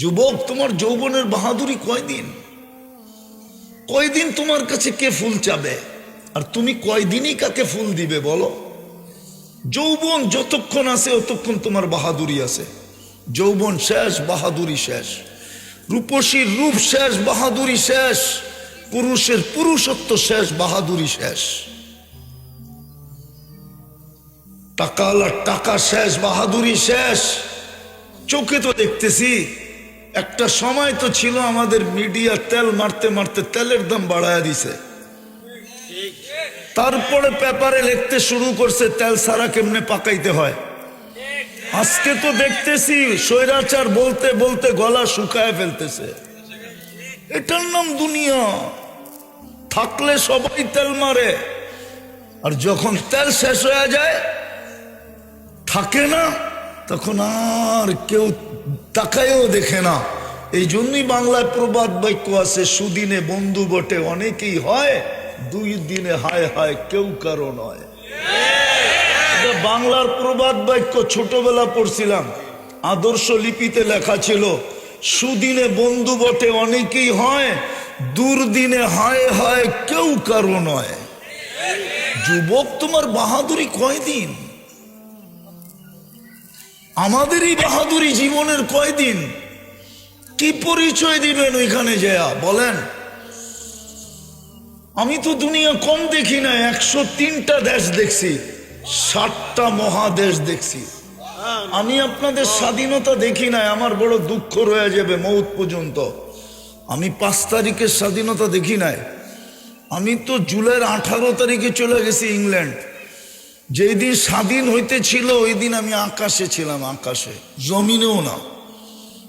যুবক, তোমার যৌবনের বাহাদুরি কয়দিন? কয়দিন তোমার কাছে কে ফুল চাবে? আর তুমি কয়দিনই কাকে ফুল দিবে বলো? যৌবন যতক্ষণ আছে, অতক্ষণ তোমার বাহাদুরি আছে। যৌবন শেষ, বাহাদুরি শেষ। রূপসীর রূপ শেষ, বাহাদুরি শেষ। পুরুষের পুরুষত্ব শেষ, বাহাদুরি শেষ। টাকাওয়ালার টাকা শেষ, বাহাদুরি শেষ। চোখে তো দেখতেছি একটা সময় তো ছিল আমাদের মিডিয়া তেল মারতে মারতে তেলের দাম বাড়ায় দিছে। তারপরে পেপারে লিখতে শুরু করছে, তেল সারা কেমনে পাকাইতে হয়? আজকে তো দেখতেছি স্বৈরাচার বলতে বলতে গলা শুকায় ফেলতেছে। এটার নাম দুনিয়া। থাকলে সবাই তেল মারে। আর যখন তেল শেষ হয়ে যায়, থাকে না, তখন আর কেউ তাকায়ও দেখে না। এই জন্যই বাংলায় প্রবাদ বাক্য আছে, সুদিনে বন্ধু বটে, অনেকেই হয়, দুই দিনে হায় হায়, কেউ কারও নয়। বাংলার প্রবাদ বাক্য, ছোটবেলা পড়ছিলাম। আদর্শ লিপিতে লেখা ছিল, সুদিনে বন্ধু বটে, অনেকেই হয়, দুর্দিনে হায় হায়, কেউ কারও নয়। যুবক, তোমার বাহাদুরি কয়দিন? আমাদের এই বাহাদুরি জীবনের কয়দিন? কি পরিচয় দিবেন ওইখানে যেয়া? বলেন। আমি তো দুনিয়া কম দেখি না, একশো তিনটা দেশ দেখছি, ষাটটা মহাদেশ দেখছি। আমি আপনাদের স্বাধীনতা দেখি নাই, আমার বড় দুঃখ রয়ে যাবে মৌত পর্যন্ত। আমি পাঁচ তারিখের স্বাধীনতা দেখি নাই। আমি তো জুলাইয়ের আঠারো তারিখে চলে গেছি ইংল্যান্ড। যেই দিন স্বাধীন হইতেছিল ওই দিন আমি আকাশে ছিলাম, আকাশে। জমিনেও না।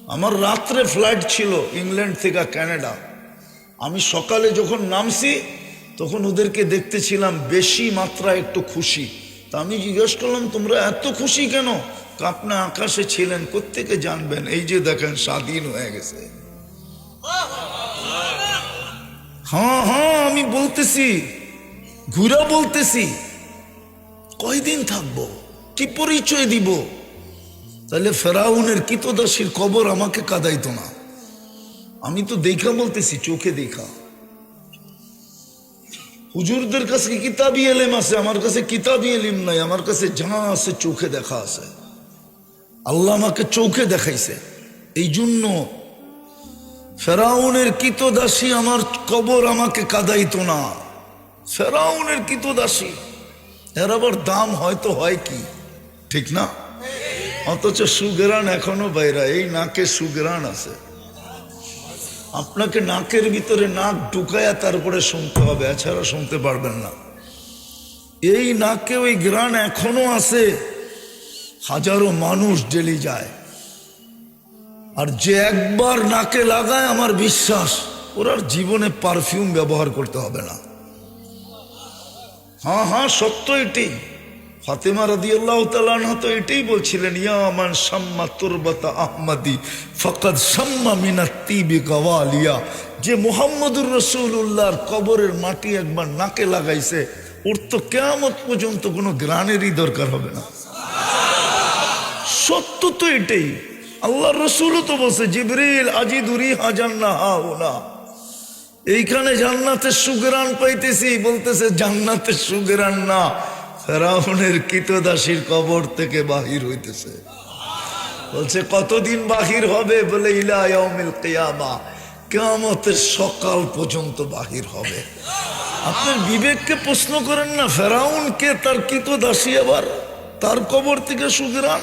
আমার রাত্রে ফ্লাইট ছিল ইংল্যান্ড থেকে কানাডা। আমি সকালে যখন নামছি, তখন ওদেরকে দেখতেছিলাম বেশি মাত্রা একটু খুশি। তা আমি জিজ্ঞেস করলাম, তোমরা এত খুশি কেন? আপনি আকাশে ছিলেন, কোত্থেকে জানবেন? এই যে দেখেন, স্বাধীন হয়ে গেছে। হ্যাঁ হ্যাঁ আমি বলতেছি, ঘুরা বলতেছি। কয়দিন থাকব? কি পরিচয় দিব? তাহলে ফেরাউনের কিতদাসীর কবর আমাকে কাদাইতো না। আমি তো দেখা বলতেছি, চোখে দেখা। হুজুরদের কাছে কিতাবি এলেম আছে, আমার কাছে কিতাবি এলিম নাই, আমার কাছে যা আছে, চোখে দেখা আছে। আল্লাহ আমাকে চোখে দেখাইছে। এই জন্য ফেরাউনের কিতদাসী আমার কবর আমাকে কাদাইতো না। ফেরাউনের কিতদাসী এর আবার দাম হয়তো হয় কি? ঠিক না? অথচ সুগ্রাণ এখনও বাইরা, এই নাকে সুগ্রাণ আছে। আপনাকে নাকের ভিতরে নাক ঢুকায়া তারপরে শুনতে হবে, এছাড়া শুনতে পারবেন না। এই নাকে ওই গ্রান এখনও আছে। হাজারো মানুষ ডেলি যায়। আর যে একবার নাকে লাগায়, আমার বিশ্বাস, ওর জীবনে পারফিউম ব্যবহার করতে হবে না। হ্যাঁ হ্যাঁ সত্য এটি। ফাতেমা রাদি আল্লাহ তালানহা তো এটাই বলছিলেন ইয়ামান সাম্মা তুরবাতা আহমদি, ফকদ সাম্মা মিনা তিবি গওয়ালিয়া। যে মোহাম্মদুর রসুল্লাহর কবরের মাটি একবার নাকে লাগাইছে, ওর তো কেয়ামত পর্যন্ত কোনো গ্রানেরই দরকার হবে না। সত্য তো এটাই। আল্লাহ রসুলও তো বলছে, জিবরিল আজিদুরি হাজান্না হা ওনা এইখানে জান্নাতের সুগরান পাইতেছি, বলতেছে, জান্নাতের সুগরান না, ফেরাউনের কীতদাসীর কবর থেকে বাহির হইতেছে। বলছে, কতদিন বাহির হবে? বলে ইলায়াউমিল কিয়ামা, কিয়ামতের সকাল পর্যন্ত বাহির হবে। আপনার বিবেককে প্রশ্ন করেন না, ফেরাউনকে তার কীতদাসী আবার তার কবর থেকে সুগরান?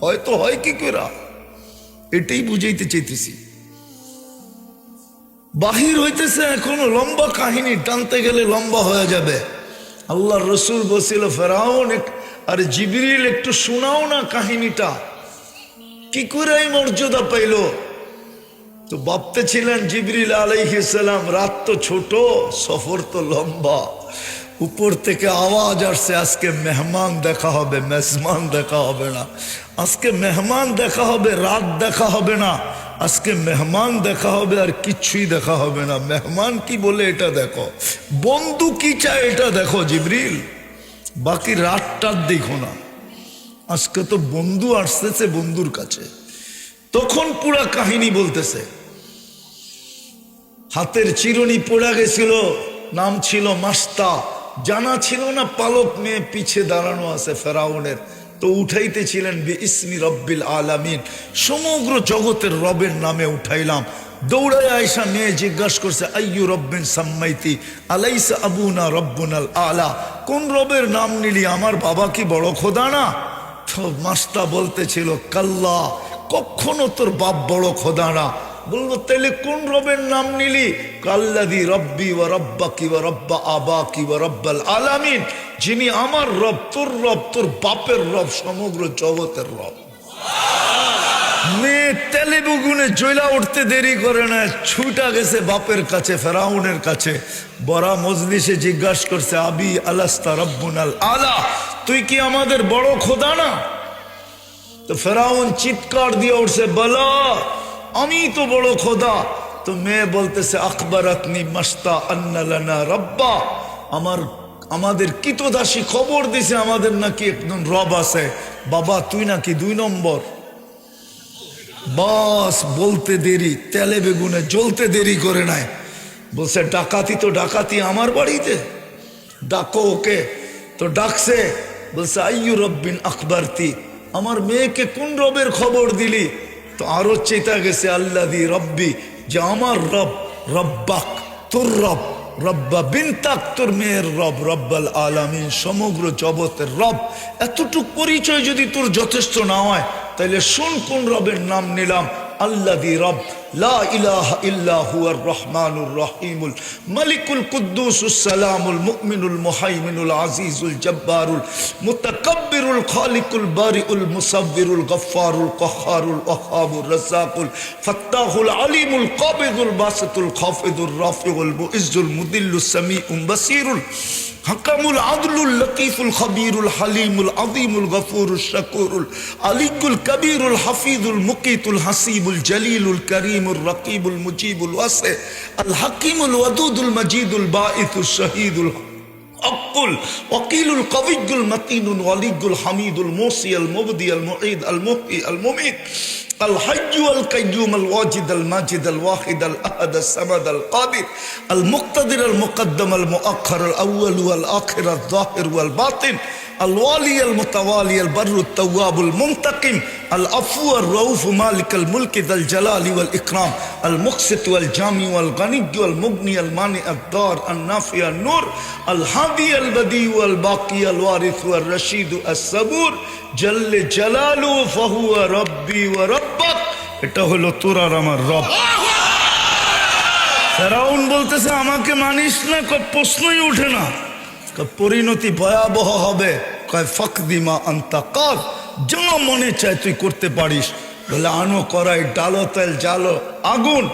হয়তো হয় কি করে এটাই বুঝাইতে চাইতেছি। বাহির হইতেছে এখনও লম্বা কাহিনী, টানতে গেলে লম্বা হয়ে যাবে। আল্লাহ রসুল বসিল ফেরাউন আর জিবরিল, একটু শোনাও না কাহিনীটা। কি করে এই মর্যাদা পাইল? তো ভাবতে ছিলেন জিবরিল আলাইহিসালাম রাত তো ছোট, সফর তো লম্বা। উপর থেকে আওয়াজ আসছে, আজকে মেহমান দেখা হবে, মেজমান দেখা হবে না। আজকে মেহমান দেখা হবে, রাত দেখা হবে না। আজকে মেহমান দেখা হবে আর কিচ্ছুই দেখা হবে না। মেহমান কি বলে এটা দেখো। বন্ধু কি চায় এটা দেখো, জিবরিল। বাকি রাতটার দেখো না। আজকে তো বন্ধু আসতেছে বন্ধুর কাছে। তখন পুরা কাহিনী বলতেছে। হাতের চিরুনি পড়ে গেছিল, নাম ছিল মাস্তা। জানা ছিল না পালক মেয়ে পিছে দাঁড়ানো আছে ফেরাউনের। তো উঠাইতেছিলেন বি ইসমি রব্বিল আলামিন। সমগ্র জগতের রবের নামে উঠাইলাম। দৌড়ায় আয়সা মেয়ে জিজ্ঞাসা করছে, আইয়ু রব্বিন সাম্মাইতি? আলাইসা আবুনা রব্বুনাল আলা? কোন রবের নাম নিলি? আমার বাবা কি বড় খোদা না? তো মাস্তা বলতেছিল, কাল্লা, কখনো তোর বাপ বড় খোদা না। বলব তাহলে কোন রবের নাম নিলি? কাল্লাদি রব্বি ও রব্বা কি রব্বা আবা কি রব্বাল আলামিন, যিনি আমার রব, তোর রব, তোর বাপের রব, সমগ্র জগতের রব। মেয়ে তেলে বুগুনে জয়লা উঠতে দেরি করে না, ছুটা গেছে বাপের কাছে, ফেরাউনের কাছে। বড়া মজলিসে জিজ্ঞাসা করছে, আবি আলাস্তা রব্বুনাল আলা, তুই কি আমাদের বড় খোদা না? তো ফেরাউন চিৎকার দিয়ে উঠছে, বলা আমি তো বড় খোদা। তো মেয়ে বলতেছে আকবর আকনি মাস্তা আন্নালানা রব্বা। আমার, আমাদের কিতদাসী খবর দিছে, আমাদের নাকি একজন রব আছে। বাবা, তুই নাকি দুই নম্বর। বাস, বলতে দেরি, তেলে বেগুনে জ্বলতে দেরি করে নাই। বলছে, ডাকাতি তো ডাকাতি আমার বাড়িতে। ডাকো ওকে। তো ডাকছে, বলছে, আইয়ু রব্বিন আকবরতি। আমার মেয়েকে কোন রবের খবর দিলি? তো আরও চেতা গেছে আল্লা দি রব্বি, যে আমার রব, রব্বাক, তোর রব, রব্বা বিনতাক, তোর মেয়ের রব, রব্বাল আলামিন, সমগ্র জগতের রব। এতটুক পরিচয় যদি তোর যথেষ্ট না হয় তাহলে শোন কোন রবের নাম নিলাম আল্লা দি রব। মালিকুল কুদ্দুসুস সালামুল মুমিনুল আজিজুল জব্বারুল মুতাকাব্বিরুল খালিকুল বারিউল মুসাব্বিরুল গফফারুল কহারুল ওয়াহাবুর রাজ্জাকুল ফাত্তাহুল আলিমুল কাবিদুল বাসিতুল খাফিদুর রাফিউল মুইজ্জুল মুদিল্লুস সামিউম বাসিরুল হাকামুল আদলুল লতিফুল খবিরুল হালিমুল আদিমুল গফুরুল শাকুরুল আলিকুল কবিরুল হাফিজুল মুকিতুল হাসিবুল জলিলুল করিম الكبير الحفيظ المقيت الحسيب الجليل الكريم الرقيب المجيب الواسع الحكيم الودود المجيد الباعث الشهيد الحق الوكيل القوي المتين الولي الحميد الموصي المبدي المعيد المحيي المميت الحج والقيوم الواجد الماجد الواحد الأحد الصمد القادر المقتدر المقدم المؤخر الأول والآخر الظاهر والباطن الوالي المتوالي البر التواب المنتقم العفو الرؤوف مالك الملك ذا الجلال والإكرام المقسط والجامع والغني والمغني المانع الدار النافع النور الهادي البديع والباقي الوارث والرشيد الصبور جل جلاله فهو ربي وربك এটা হলো তোর আর আমার রব ফেরাউন বলতেছে আমাকে মানিস না কয় প্রশ্নই উঠে না কয় পরিণতি ভয়াবহ হবে। কয় ফকদিমা আন্তা কার, যা মনে চায় তুই করতে পারিস। বলে, আনো করাই ডালো তেল, জালো, আগুন।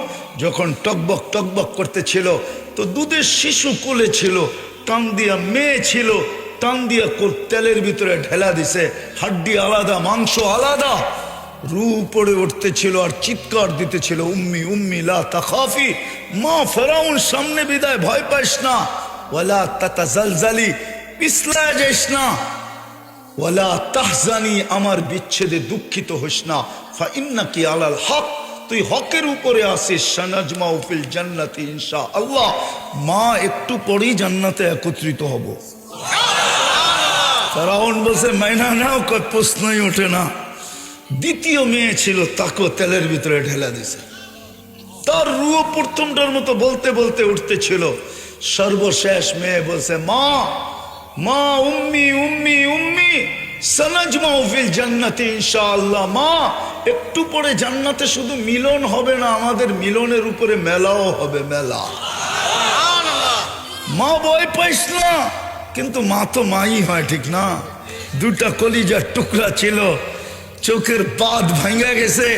যখন টকবক টকবক করতেছিল, তো দুধের শিশু কোলে ছিল, টান দিয়া মেয়ে ছিল, টান দিয়া তেলের ভিতরে ঢেলা দিছে, হাড্ডি আলাদা, মাংস আলাদা। রু পড়ে উঠতেছিল আর চিৎকার দিতেছিল, উম্মি উম্মি, লা তাখাফি, মা ফেরাউন, সামনে বিদায়, ভয় পাইস না। ওয়ালা তাতা জালজালি পিছলা যাইস না। ওয়ালা তাহজানি, আমার বিচ্ছেদে দুঃখিত হোস না। ফা ইন্নাকি আলাল হক, তুই হকের উপরে আসিস। সানাজমা উফিল জান্নাতি ইনশা আল্লাহ মা একটু পরেই জান্নাতে একত্রিত হব। ফেরাউন বলছে, মাইনা নাও কত প্রশ্নই ওঠে না। দ্বিতীয় মেয়ে ছিল তাকেও তেলের ভিতরে ঢেলা দিছে। তার রুয়ো প্রথমটার মতো বলতে বলতে উঠতেছিল সর্বশেষ মেয়ে বলছে, মা মা, উম্মি উম্মি উম্মি সানাজমা ফিল জান্নাতে ইনশাআল্লাহ। মা, একটু পরে জান্নাতে শুধু মিলন হবে না, আমাদের মিলনের উপরে মেলাও হবে মেলা। মা, ভয় পাইস না। কিন্তু মা তো মাই হয়, ঠিক না? দুটা কলিজার টুকরা ছিল, চোখের বাদ ভাঙা গেছে,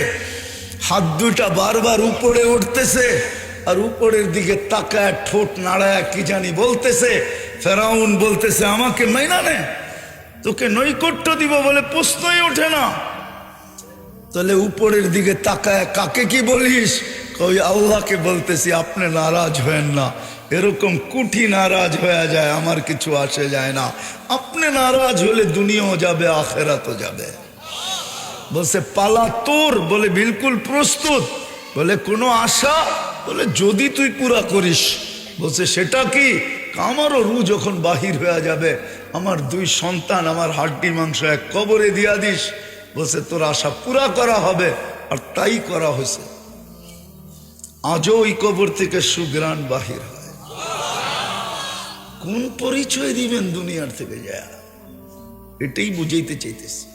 হাত দুটা বারবার উপরে উঠতেছে আর উপরের দিকে তাকায়, ঠোঁট নাড়ায়, কি জানি বলতেছে। ফেরাউন বলতেছে, আমাকে মাইনা নে। তোকে নৈকট্য দিব বলে প্রশ্নই ওঠে না। তাহলে উপরের দিকে তাকায়, কাকে কি বলিস? ওই আল্লাহকে বলতেছি, আপনি নারাজ হয়েন না। এরকম কুঠি নারাজ হয়ে যায়, আমার কিছু আসে যায় না। আপনি নারাজ হলে দুনিয়াও যাবে, আখেরাতও যাবে। বলছে, পালা তোর বলে বিলকুল প্রস্তুত। বলে, কোনো আশা বলে, যদি তুই পুরা করিস। বলছে, সেটা কি? আমারও রু যখন বাহির হয়ে যাবে, আমার দুই সন্তান, আমার হাড্ডি মাংস এক কবরে দিয়া দিস। বলছে, তোর আশা পুরা করা হবে। আর তাই করা হয়েছে। আজও ওই কবর থেকে সুগ্রাণ বাহির হয়। কোন পরিচয় দিবেন দুনিয়ার থেকে যায়? এটাই বুঝাইতে চাইতেছি।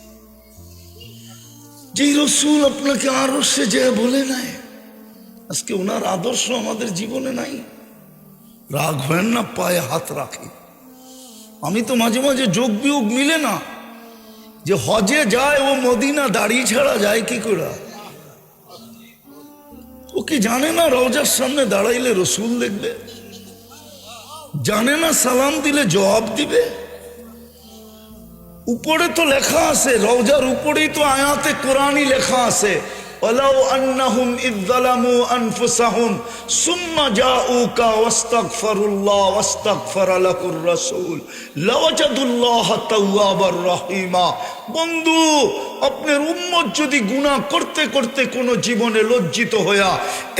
যে রসুল আপনাকে আরও সে যে বলে নাই আজকে ওনার আদর্শ আমাদের জীবনে নাই। রাগ হয় না, পায়ে হাত রাখি। আমি তো মাঝে মাঝে যোগ বিয়োগ মিলে না। যে হজে যায়, ও মদিনা দাড়ি ছাড়া যায় কি করে? ও কি জানে না রওজার সামনে দাঁড়াইলে রসুল দেখবে? জানে না সালাম দিলে জবাব দিবে? উপরে তো লেখা আছে, রওজার উপরেই তো আয়াতে কোরআনই লেখা আছে। ولو أنهم إذ ظلموا أنفسهم ثم جاءوك واستغفروا الله واستغفر له الرسول لوجدوا الله توابا رحيما বন্ধু আপনার উম্মত যদি গুনাহ করতে করতে কোনো জীবনে লজ্জিত হইয়া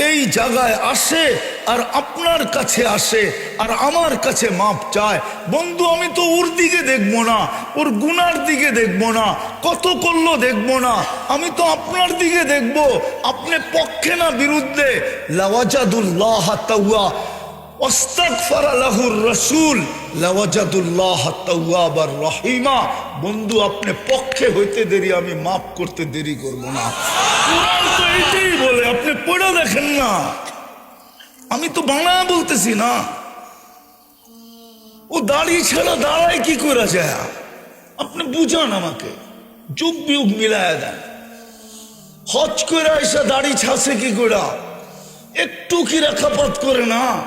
এই জায়গায় আসে আর আপনার কাছে আসে, আর আমার কাছে মাপ চায়। বন্ধু, আমি তো ওর দিকে দেখব না, ওর গুনার দিকে দেখব না, কত করল দেখব না, আমি তো আপনার দিকে দেখব, আপনি পক্ষে না বিরুদ্ধে। লাওয়াজাদুল্লাহ রহিমা। বন্ধু, আপনি পক্ষে হইতে দেরি, আমি মাফ করতে দেরি করব না। এইটাই বলে, আপনি পড়ে দেখেন না। আমি তো বাংলা বলতেছি না। ও দাড়ি ছাড়া দাঁড়ায় কি করে যায়? আপনি বুঝান আমাকে। যুগ বিয়োগ মিলায় দেন। হজ করে এসে দাড়ি ছাসে কি করে একটু কি রেখাপাত করে না?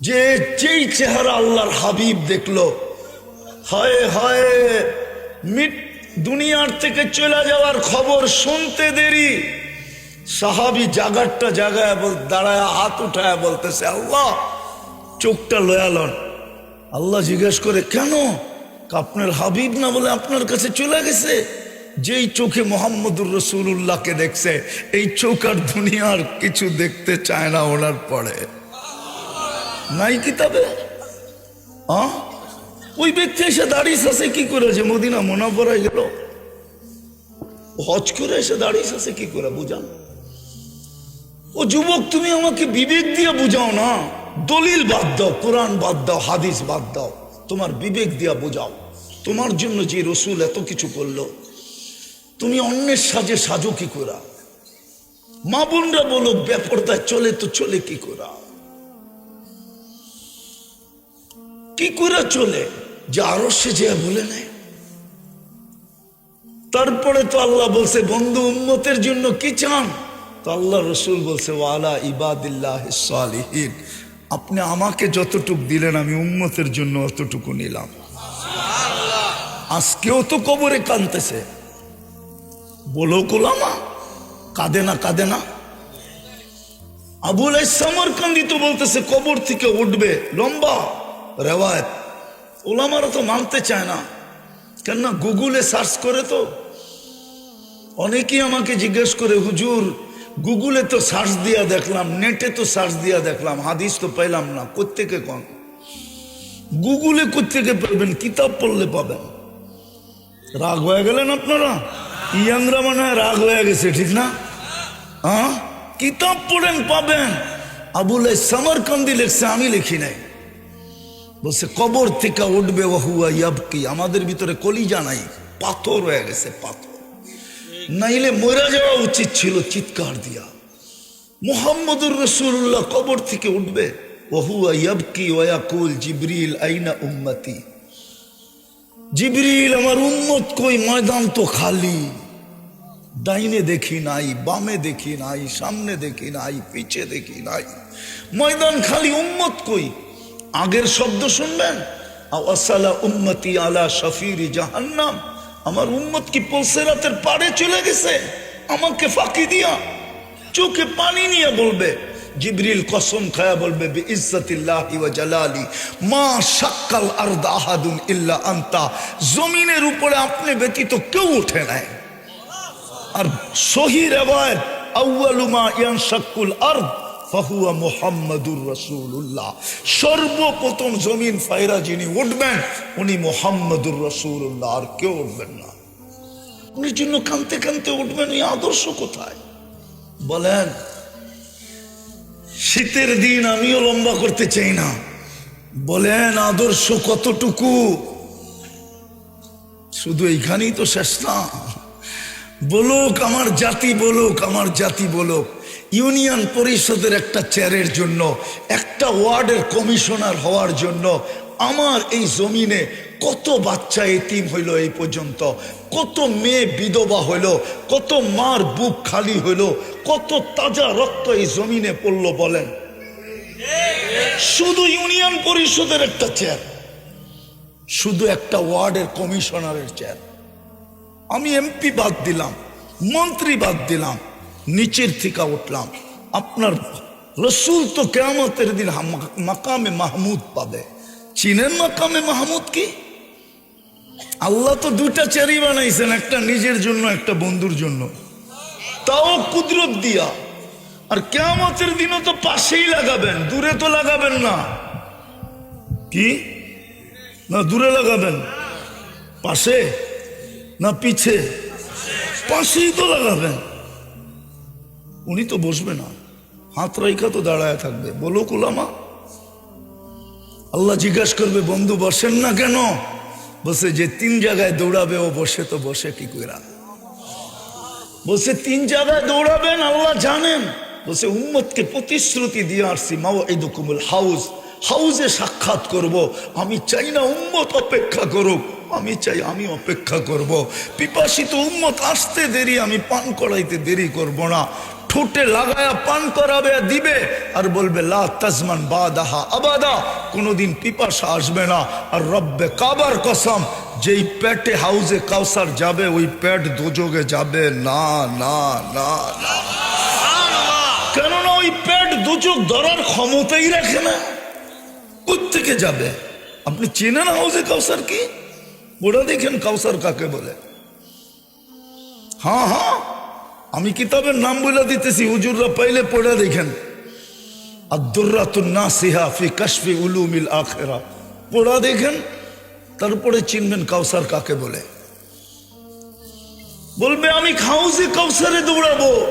যে যেই চেহারা আল্লাহর হাবিব দেখল, হায় হায়, মিট দুনিয়ার থেকে চলে যাওয়ার খবর শুনতে দেরি। সাহাবি জাগারটা জাগায় দাঁড়ায়, হাত উঠায় বলতেছে, আল্লাহ, চোখটা লয়ালন আল্লাহ জিজ্ঞেস করে, কেন? আপনার হাবিব না বলে আপনার কাছে চলে গেছে? যেই চোখে মোহাম্মদুর রসুল্লাহকে দেখছে, এই চোখ আর দুনিয়ার কিছু দেখতে চায় না ওনার পরে। নাই কিতাবে? ওই ব্যক্তি এসে দাঁড়িয়ে আছে, কি করে যে মদিনা মনা পড়াই গেল? হজ করে এসে দাঁড়িয়ে আছে, কি করে বুঝান? ও যুবক, তুমি আমাকে বিবেক দিয়ে বুঝাও না? দলিল বাদ দাও, কোরআন বাদ দাও, হাদিস বাদ দাও। তোমার বিবেক দিয়া বোঝাও। তোমার জন্য যে রসুল এত কিছু করল, তুমি অন্যের সাজে সাজো কি করা? মা বোনরা বলো, ব্যাপারটা চলে তো চলে কি করা? কি করে চলে? যে আরও সে যে বলে নেয়। তারপরে তো আল্লাহ বলছে, বন্ধু উন্মতের জন্য কি চান? তো আল্লাহ রসুল বলছে, ওয়ালা ইবাদিল্লাহ সালিহীন। আপনি আমাকে যতটুক দিলেন, আমি উম্মতের জন্য অতটুকু নিলাম। আজকেও তো কবরে কানতেছে বলো কোলামা কাঁদে না কাঁদে না। আবুল ইসলামর কান্দি তো বলতেছে, কবর থেকে উঠবে। লম্বা রেওয়ায়ত। ওলামারা তো মানতে চায় না। কেননা গুগলে সার্চ করে তো। অনেকেই আমাকে জিজ্ঞেস করে, হুজুর গুগলে তো সার্চ দিয়া দেখলাম নেটে তো সার্চ দিয়া দেখলাম, হাদিস তো পাইলাম না, কোত্থেকে কন? গুগলে কোত্থেকে পাইবেন, কিতাব পড়লে পাবেন। রাগ হয়ে গেলেন আপনারা? ইয়াংরা মানে রাগ হয়ে গেছে, ঠিক না? হ্যাঁ? কিতাব পড়েন, পাবেন। আবুল সামরকান্দি লেখছে, আমি লিখি নাই। বলছে, কবর থেকে উঠবে ওহুয়া ইয়াবকি, আমাদের ভিতরে কলিজা নাই, পাথর হয়ে গেছে, পাথর। নাইলে মরে যাওয়া উচিত ছিল চিৎকার দিয়া। মোহাম্মদুর রসুল্লাহ কবর থেকে উঠবে। ওহুয়া ইয়াবকি ওয়াকুল জিবরিল আইনা উম্মতি। জিবরিল, আমার উম্মত কই? ময়দান তো খালি। ডাইনে দেখি নাই, বামে দেখি নাই, সামনে দেখি নাই, পিছে দেখি নাই। ময়দান খালি উম্মত কই? আগের শব্দ শুনবেন? আসালা উম্মতি আলা শফির জাহান্নাম। আমার উম্মত কি পলসেরাতের পাড়ে চলে গেছে? আমাকে ফাঁকি দিয়া চোখে পানি নিয়ে বলবে, জিবরিল কসম খায়া বলবে বি ইজ্জতিল্লাহি ওয়া জালালি, মা শাক্কাল আরদ আহাদুন ইল্লা আনতা, জমিনের উপরে আপনি ব্যতীত কেউ ওঠে নাই। আর সহি রেবায়ত আউয়ালুমা ইয়ান শাকুল আরদ ফাহুয়া মুহাম্মাদুর রাসূলুল্লাহ। সর্বপ্রথম জমিন ফায়রা যিনি উঠবেন, উনি মুহাম্মাদুর রাসূলুল্লাহ, আর কেউ উঠবেন না। উনির জন্য কানতে কানতে উঠবেন, এই আদর্শ কোথায়? বলেন, শীতের দিন আমিও লম্বা করতে চাই না। বলেন, আদর্শ কতটুকু? শুধু এইখানেই তো শেষ না। বলুক, আমার জাতি বলুক, আমার জাতি বলুক। ইউনিয়ন পরিষদের একটা চেয়ারের জন্য, একটা ওয়ার্ডের কমিশনার হওয়ার জন্য আমার এই জমিনে কত বাচ্চা এতিম হইল এই পর্যন্ত, কত মেয়ে বিধবা হইল, কত মার বুক খালি হইল, কত তাজা রক্ত এই জমিনে পড়ল বলেন। শুধু ইউনিয়ন পরিষদের একটা চেয়ার, শুধু একটা ওয়ার্ডের কমিশনারের চেয়ার। আমি এমপি বাদ দিলাম, মন্ত্রী বাদ দিলাম নিচের থেকে উঠলাম। আপনার রসুল তো কেমতের দিন মাকামে মাহমুদ পাবে। চীনের মাকামে মাহমুদ কি? আল্লাহ তো দুটা চেরি বানাইছেন, একটা নিজের জন্য, একটা বন্ধুর জন্য। তাও কুদরত দিয়া। আর কেমতের দিনও তো পাশেই লাগাবেন, দূরে তো লাগাবেন না। কি? না দূরে লাগাবেন? পাশে? না পিছে? পাশেই তো লাগাবেন। উনি তো বসবে না। হাত রাইখা তো দাঁড়ায় থাকবে। বলো কুলামা, আল্লাহ জিজ্ঞাসা করবে, বন্ধু বসেন না কেন? বসে যে তিন জায়গায় দৌড়াবে, ও বসে তো বসে কি কইরা? বসে তিন জায়গায় দৌড়াবেন, আল্লাহ জানেন। বসে উম্মতকে প্রতিশ্রুতি দিয়ে আসছি মাও এই দুকুমুল হাউস হাউসে সাক্ষাৎ করব। আমি চাই না উম্মত অপেক্ষা করুক। আমি চাই আমি অপেক্ষা করব। পিপাসিত উম্মত আসতে দেরি, আমি পান করাইতে দেরি করব না। ঠোঁটে লাগায়া পান করাবে আর দিবে আর বলবে লা তাজমান বাদাহা আবাদা কোনোদিন পিপাসা আসবে না আর রব্বে কাবার কসম যেই পেটে হাউসে কাউসার যাবে ওই পেট দোজগে যাবে না না না না কেননা ওই পেট দুচোখ ধরার ক্ষমতাই রাখে না কোথেকে যাবে আপনি চেনেন হাউসে কাউসার কি ওরা দেখেন কাউসার কাকে বলে হ্যাঁ হ্যাঁ আমি কিতাবের নাম বলে দিতেছি, হুজুররা পাইলে পড়ে দেখেন। কাশফি আখেরা। পড়া দেখেন, তারপরে চিনবেন কাউসার কাকে বলে। বলবে, আমি খাউসি কাউসারে দৌড়াবো।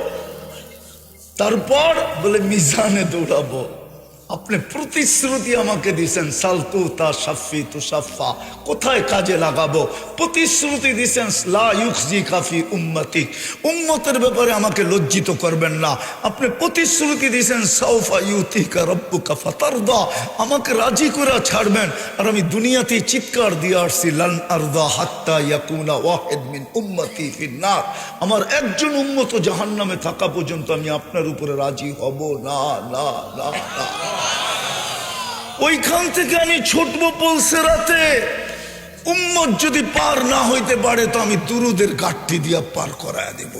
তারপর বলে, মিজানে দৌড়াবো। আপনি প্রতিশ্রুতি আমাকে দিছেন, সালতু তা সাফি তু সাফা। কোথায় কাজে লাগাবো? প্রতিশ্রুতি দিছেন, লা ইউখজি কাফি উম্মতি উম্মতের ব্যাপারে আমাকে লজ্জিত করবেন না। আপনি প্রতিশ্রুতি দিছেন, সাউফা ইউতিকা রব্বুকা ফাতারদা। আমাকে রাজি করে ছাড়বেন। আর আমি দুনিয়াতে চিৎকার দিয়ে আসছি, লান আরদা হাত্তা ইয়াকুনা ওয়াহিদ মিন উম্মতি ফিন্নার। আমার একজন উম্মত জাহান্নামে থাকা পর্যন্ত আমি আপনার উপরে রাজি হব। না না না না। ওইখান থেকে আমি ছুটবো পলসেরাতে উম্মত যদি পার না হইতে পারে তো আমি দুরুদের গাঠটি দিয়া পার করায় দেব।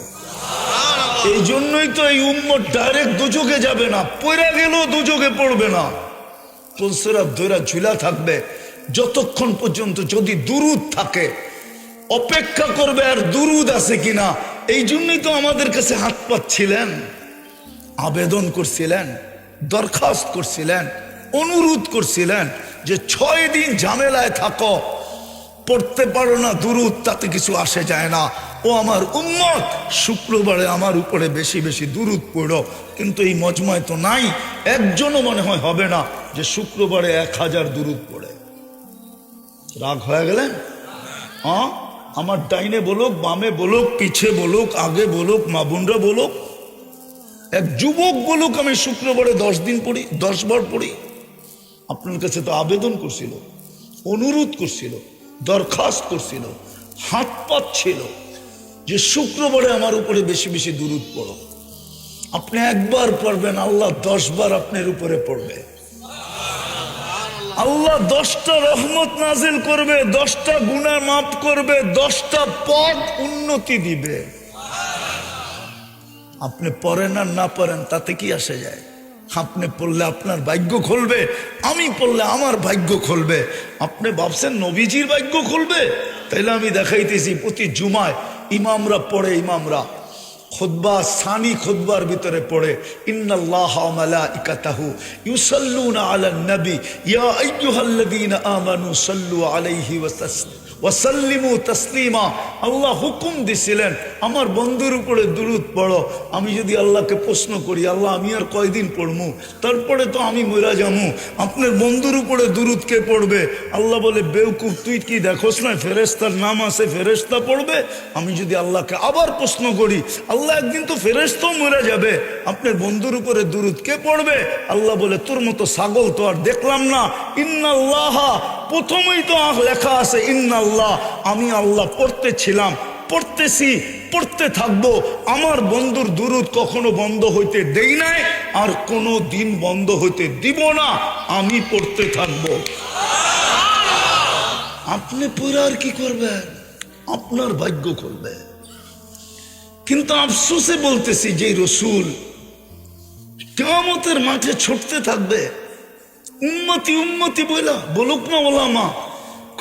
এই জন্যই তো এই উম্মত ডাইরেক্ট দুযোগে যাবে না পড়ে গেলেও দুযোগে পড়বে না। পলসেরাত ধৈরা ঝুলা থাকবে যতক্ষণ পর্যন্ত যদি দুরুদ থাকে অপেক্ষা করবে আর দুরুদ আছে কিনা এই জন্যই তো আমাদের কাছে হাত পাচ্ছিলেন আবেদন করছিলেন। দরখাস্ত করছিলেন, অনুরোধ করছিলেন যে ছয় দিন ঝামেলায় থাকো, পড়তে পারো না, দুরুদ, তাতে কিছু আসে যায় না। ও আমার উম্মত, শুক্রবারে আমার উপরে বেশি বেশি দুরুদ পড়ো, কিন্তু এই মজমায় তো নাই, একজনও মনে হয় হবে না যে শুক্রবারে এক হাজার দুরুদ পড়ে। রাগ হয়ে গেলেন? হ্যাঁ আমার ডাইনে বলুক, বামে বলুক, পিছে বলুক, আগে বলুক, মা বোনরা বলুক এক যুবক বলুক, আমি শুক্রবারে দশ দিন পড়ি, দশ বার পড়ি। আপনার কাছে তো আবেদন করছিল, অনুরোধ করছিল, দরখাস্ত করছিল, হাত পাচ্ছিল যে শুক্রবারে আমার উপরে বেশি বেশি দূরত পড়ো। আপনি একবার পড়বেন, আল্লাহ দশ বার আপনার উপরে পড়বে। আল্লাহ দশটা রহমত নাজিল করবে, দশটা গুণা মাফ করবে, দশটা পদ উন্নতি দিবে। আপনি পড়েন আর না পড়েন, তাতে কি আসে যায়? আপনি পড়লে আপনার ভাগ্য খুলবে, আমি পড়লে আমার ভাগ্য খুলবে। আপনি ভাবছেন নবীজির ভাগ্য খুলবে? তাইলে আমি দেখাইতেছি, প্রতি জুমায় ইমামরা পড়ে ইমামরা। খুদ্া সানি খুদ্বার ভিতরে পড়ে, ইন্নাল্লাহ ইউসাল্লুনা আলান নবী ইয়া আইয়ুহাল্লাযীনা আমানু সাল্লু আলাইহি ওয়া তাসলিমু ওয়াসাল্লিমু তাসলিমা। আল্লাহ হুকুম দিছিলেন, আমার বন্ধুর উপরে দুরুদ পড়ো। আমি যদি আল্লাহকে প্রশ্ন করি, আল্লাহ, আমি আর কয়দিন পড়মু? তারপরে তো আমি মরা যামু। আপনার বন্ধুর উপরে দুরুদ কে পড়বে? আল্লাহ বলে, বেউকুফ, তুই কি দেখোস না ফেরেস্তার নাম আছে ফেরেস্তা পড়বে? আমি যদি আল্লাহকে আবার প্রশ্ন করি, আল্লাহ একদিন তো ফেরেস্তাও মরে যাবে। আপনার বন্ধুর উপরে দুরুদ কে পড়বে? আল্লাহ বলে, তোর মতো ছাগল তো আর দেখলাম না। ইন্নাল্লাহ প্রথমেই তো লেখা আছে, ইন্নাল্লাহ, আমি আল্লাহ পড়তেছিলাম, পড়তেছি, পড়তে থাকব। আমার বন্ধুর দুরুদ কখনো বন্ধ হইতে দেই নাই, আর কোনো দিন বন্ধ হইতে দিব না, আমি পড়তে থাকব। আপনি পড়ে আর কি করবেন? আপনার ভাগ্য করবে। কিন্তু আফসোসে বলতেছি যে রসুল কেমতের মাঠে ছুটতে থাকবে উন্মতি উন্মতি বইলা বলুক না ওলামা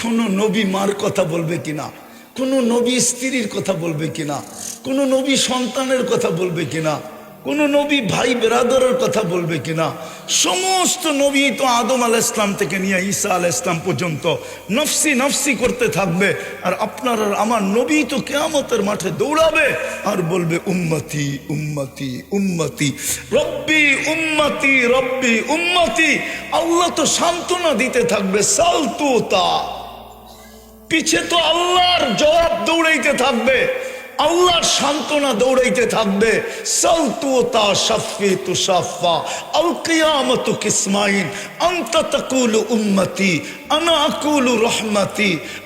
কোনো নবী মার কথা বলবে কিনা? কোনো নবী স্ত্রীর কথা বলবে কিনা? কোনো নবী সন্তানের কথা বলবে কিনা? কোন নবী ভাই বেরাদরের কথা বলবে কিনা? সমস্ত নবী তো আদম আল ইসলাম থেকে নিয়ে ঈসা আল ইসলাম পর্যন্ত নফসি নফসি করতে থাকবে। আর আপনার আর আমার নবী তো কেয়ামতের মাঠে দৌড়াবে আর বলবে, উম্মতি উম্মতি উম্মতি, রব্বি উম্মতি রব্বি উম্মতি। আল্লাহ তো সান্ত্বনা দিতে থাকবে সালতু তা পিছে তো আল্লাহর জবাব দৌড়াইতে থাকবে। আল্লাহর সান্ত্বনা দৌড়াইতে থাকবে। আল কিসমাইন। আনা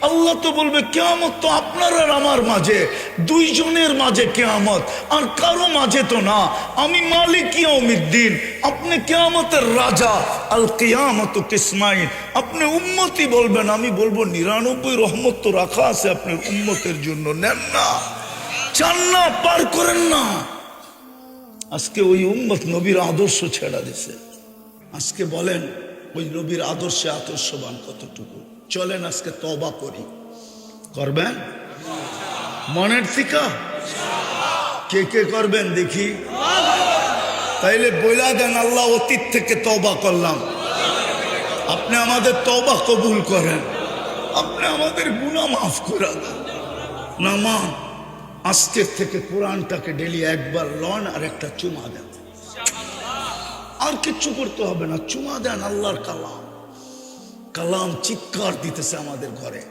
আল্লাহ তো বলবে, কেয়ামত তো আপনার আর আমার মাঝে। দুইজনের মাঝে কেয়ামত, আর কারও তো না। আমি মালিক ইয়াউমিদ্দিন। আপনি কেয়ামতের রাজা। আল কিয়ামত কিসমাইন। আপনি উম্মতি বলবেন, আমি বলব, নিরানব্বই রহমত তো রাখা আছে আপনার উম্মতের জন্য। নেন না। চান না পার করেন না। আজকে ওই উম্মত নবীর আদর্শ ছেড়া দিছে। আজকে বলেন, ওই নবীর আদর্শে আদর্শবান কতটুকু? চলেন আজকে তবা করি। করবেন? মনের থিকা? কে কে করবেন দেখি। তাইলে বইলা দেন, আল্লাহ অতীত থেকে তবা করলাম। আপনি আমাদের তবা কবুল করেন। আপনি আমাদের গুণা মাফ করে দেন। না, মা। আজকের থেকে কোরআনটাকে ডেলি একবার লন আর একটা চুমা দেন। আর কিচ্ছু করতে হবে না, চুমা দেন আল্লাহর কালাম। কালাম চিৎকার দিতেছে আমাদের ঘরে।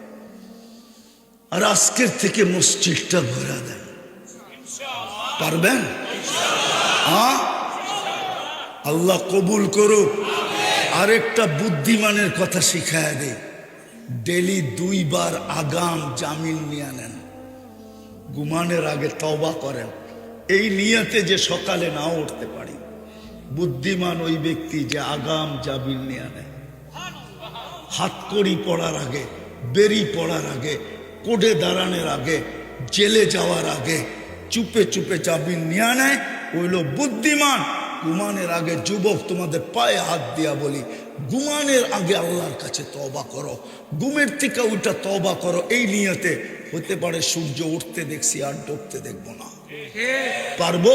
আর আজকের থেকে মসজিদটা ভরা দেন। পারবেন? আল্লাহ কবুল করুক। আরেকটা বুদ্ধিমানের কথা শিখায় দে ডেলি দুইবার আগাম জামিন নিয়ে নেন। ঘুমানের আগে তবা করেন। এই নিয়তে যে সকালে না উঠতে পারি। বুদ্ধিমান ওই ব্যক্তি যে আগাম জামিন নিয়ে নেয়। হাতকড়ি পড়ার আগে, বেরি পড়ার আগে, কোডে দাঁড়ানোর আগে, জেলে যাওয়ার আগে, চুপে চুপে জামিন নিয়ে নেয়। ওইল বুদ্ধিমান। ঘুমানের আগে যুবক তোমাদের পায়ে হাত দিয়া বলি ঘুমানের আগে আল্লাহর কাছে তবা করো। ঘুমের থেকে ওইটা তবা করো। এই নিয়তে হতে পারে সূর্য উঠতে দেখছি আর ডুবতে দেখব না। পারব?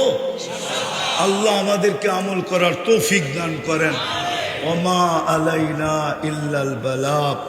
আল্লাহ আমাদেরকে আমল করার তৌফিক দান করেন। ওমা আলাইনা ইল্লাল বালাক